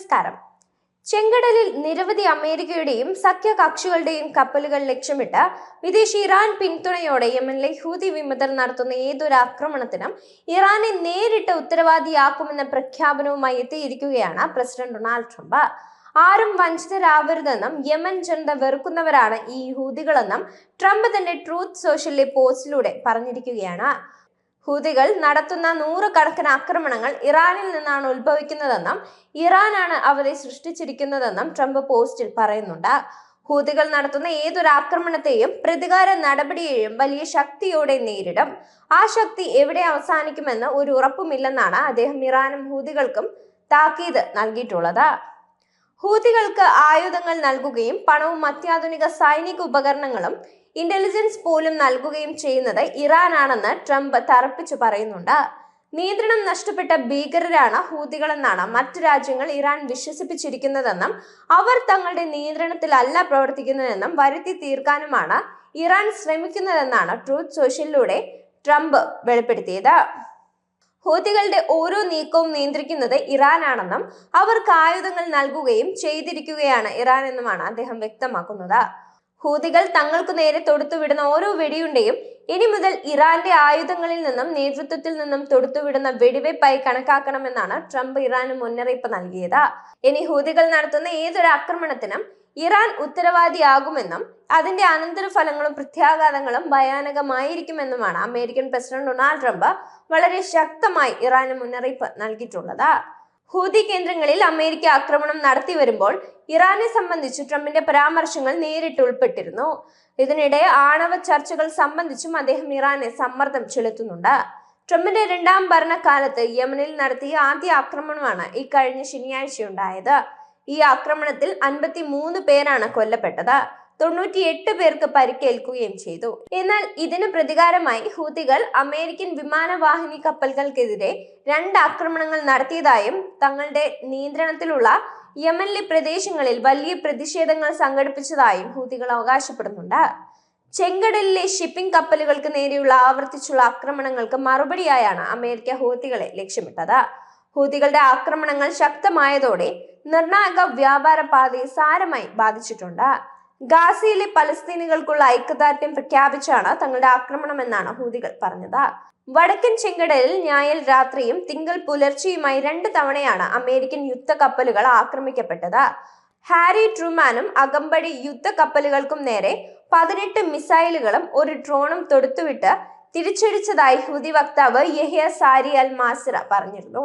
നമസ്കാരം. ചെങ്കടലിൽ നിരവധി അമേരിക്കയുടെയും സഖ്യകക്ഷികളുടെയും കപ്പലുകൾ ലക്ഷ്യമിട്ട് വിദേശി ഇറാൻ പിന്തുണയോടെ യമനിലെ ഹൂതി വിമതർ നടത്തുന്ന ഏതൊരു ആക്രമണത്തിനും ഇറാനെ നേരിട്ട് ഉത്തരവാദിയാക്കുമെന്ന പ്രഖ്യാപനവുമായി എത്തിയിരിക്കുകയാണ് പ്രസിഡന്റ് ഡൊണാൾഡ് ട്രംപ്. ആരും വഞ്ചിതരാവരുതെന്നും യമൻ ജനത വെറുക്കുന്നവരാണ് ഈ ഹൂതികളെന്നും ട്രംപ് തന്റെ ട്രൂത്ത് സോഷ്യലിലെ പോസ്റ്റിലൂടെ പറഞ്ഞിരിക്കുകയാണ്. ഹൂതികൾ നടത്തുന്ന നൂറുകണക്കിന് ആക്രമണങ്ങൾ ഇറാനിൽ നിന്നാണ് ഉത്ഭവിക്കുന്നതെന്നും ഇറാനാണ് അവരെ സൃഷ്ടിച്ചിരിക്കുന്നതെന്നും ട്രംപ് പോസ്റ്റിൽ പറയുന്നുണ്ട്. ഹൂതികൾ നടത്തുന്ന ഏതൊരു ആക്രമണത്തെയും പ്രതികാര നടപടിയെയും വലിയ ശക്തിയോടെ നേരിടും. ആ ശക്തി എവിടെ അവസാനിക്കുമെന്ന് ഒരു ഉറപ്പുമില്ലെന്നാണ് അദ്ദേഹം ഇറാനും ഹൂതികൾക്കും താക്കീത് നൽകിയിട്ടുള്ളത്. ഹൂതികൾക്ക് ആയുധങ്ങൾ നൽകുകയും പണവും അത്യാധുനിക സൈനിക ഉപകരണങ്ങളും ഇന്റലിജൻസ് പോലും നൽകുകയും ചെയ്യുന്നത് ഇറാനാണെന്ന് ട്രംപ് തറപ്പിച്ചു പറയുന്നുണ്ട്. നിയന്ത്രണം നഷ്ടപ്പെട്ട ഭീകരരാണ് ഹൂതികളെന്നാണ് മറ്റു രാജ്യങ്ങൾ ഇറാൻ വിശ്വസിപ്പിച്ചിരിക്കുന്നതെന്നും അവർ തങ്ങളുടെ നിയന്ത്രണത്തിലല്ല പ്രവർത്തിക്കുന്നതെന്നും വരുത്തി തീർക്കാനുമാണ് ഇറാൻ ശ്രമിക്കുന്നതെന്നാണ് ട്രൂത്ത് സോഷ്യലിലൂടെ ട്രംപ് വെളിപ്പെടുത്തിയത്. ഹൂതികളുടെ ഓരോ നീക്കവും നിയന്ത്രിക്കുന്നത് ഇറാനാണെന്നും അവർക്ക് ആയുധങ്ങൾ നൽകുകയും ചെയ്തിരിക്കുകയാണ് ഇറാൻ എന്നുമാണ് അദ്ദേഹം വ്യക്തമാക്കുന്നത്. ഹൂതികൾ തങ്ങൾക്കു നേരെ തൊടുത്തുവിടുന്ന ഓരോ വെടിയുണ്ടെയും ഇനി മുതൽ ഇറാന്റെ ആയുധങ്ങളിൽ നിന്നും നേതൃത്വത്തിൽ നിന്നും തൊടുത്തുവിടുന്ന വെടിവെപ്പായി കണക്കാക്കണമെന്നാണ് ട്രംപ് ഇറാന് മുന്നറിയിപ്പ് നൽകിയത്. ഇനി ഹൂതികൾ നടത്തുന്ന ഏതൊരു ആക്രമണത്തിനും ഇറാൻ ഉത്തരവാദിയാകുമെന്നും അതിന്റെ അനന്തരഫലങ്ങളും പ്രത്യാഘാതങ്ങളും ഭയാനകമായിരിക്കുമെന്നുമാണ് അമേരിക്കൻ പ്രസിഡന്റ് ഡൊണാൾഡ് ട്രംപ് വളരെ ശക്തമായി ഇറാന് മുന്നറിയിപ്പ് നൽകിയിട്ടുള്ളത്. ഹൂതി കേന്ദ്രങ്ങളിൽ അമേരിക്ക ആക്രമണം നടത്തി വരുമ്പോൾ ഇറാനെ സംബന്ധിച്ച് ട്രംപിന്റെ പരാമർശങ്ങൾ നേരിട്ട് ഉൾപ്പെട്ടിരുന്നു. ഇതിനിടെ ആണവ ചർച്ചകൾ സംബന്ധിച്ചും അദ്ദേഹം ഇറാനെ സമ്മർദ്ദം ചെലുത്തുന്നുണ്ട്. ട്രംപിന്റെ രണ്ടാം ഭരണകാലത്ത് യമനിൽ നടത്തിയ ആദ്യ ആക്രമണമാണ് ഈ കഴിഞ്ഞ ശനിയാഴ്ചയുണ്ടായത്. ഈ ആക്രമണത്തിൽ അൻപത്തി മൂന്ന് പേരാണ് കൊല്ലപ്പെട്ടത്. തൊണ്ണൂറ്റിയെട്ട് പേർക്ക് പരിക്കേൽക്കുകയും ചെയ്തു. എന്നാൽ ഇതിന് പ്രതികാരമായി ഹൂതികൾ അമേരിക്കൻ വിമാനവാഹിനി കപ്പലുകൾക്കെതിരെ രണ്ട് ആക്രമണങ്ങൾ നടത്തിയതായും തങ്ങളുടെ നിയന്ത്രണത്തിലുള്ള യമനിലെ പ്രദേശങ്ങളിൽ വലിയ പ്രതിഷേധങ്ങൾ സംഘടിപ്പിച്ചതായും ഹൂതികൾ അവകാശപ്പെടുന്നുണ്ട്. ചെങ്കടലിലെ ഷിപ്പിംഗ് കപ്പലുകൾക്ക് നേരെയുള്ള ആവർത്തിച്ചുള്ള ആക്രമണങ്ങൾക്ക് മറുപടിയായാണ് അമേരിക്ക ഹൂതികളെ ലക്ഷ്യമിട്ടത്. ഹൂതികളുടെ ആക്രമണങ്ങൾ ശക്തമായതോടെ നിർണായക വ്യാപാര പാതയെ സാരമായി ബാധിച്ചിട്ടുണ്ട്. ഗാസയിലെ പലസ്തീനികൾക്കുള്ള ഐക്യദാർഢ്യം പ്രഖ്യാപിച്ചാണ് തങ്ങളുടെ ആക്രമണമെന്നാണ് ഹൂതികൾ പറഞ്ഞത്. വടക്കൻ ചെങ്കടലിൽ ഞായൽ രാത്രിയും തിങ്കൾ പുലർച്ചെയുമായി രണ്ട് തവണയാണ് അമേരിക്കൻ യുദ്ധ കപ്പലുകൾ ആക്രമിക്കപ്പെട്ടത്. ഹാരി ട്രൂമാനും അകമ്പടി യുദ്ധ കപ്പലുകൾക്കും നേരെ പതിനെട്ട് മിസൈലുകളും ഒരു ഡ്രോണും തൊടുത്തുവിട്ട് തിരിച്ചടിച്ചതായി ഹൂതി വക്താവ് യഹിയ സാരി അൽ മാസിറ പറഞ്ഞിരുന്നു.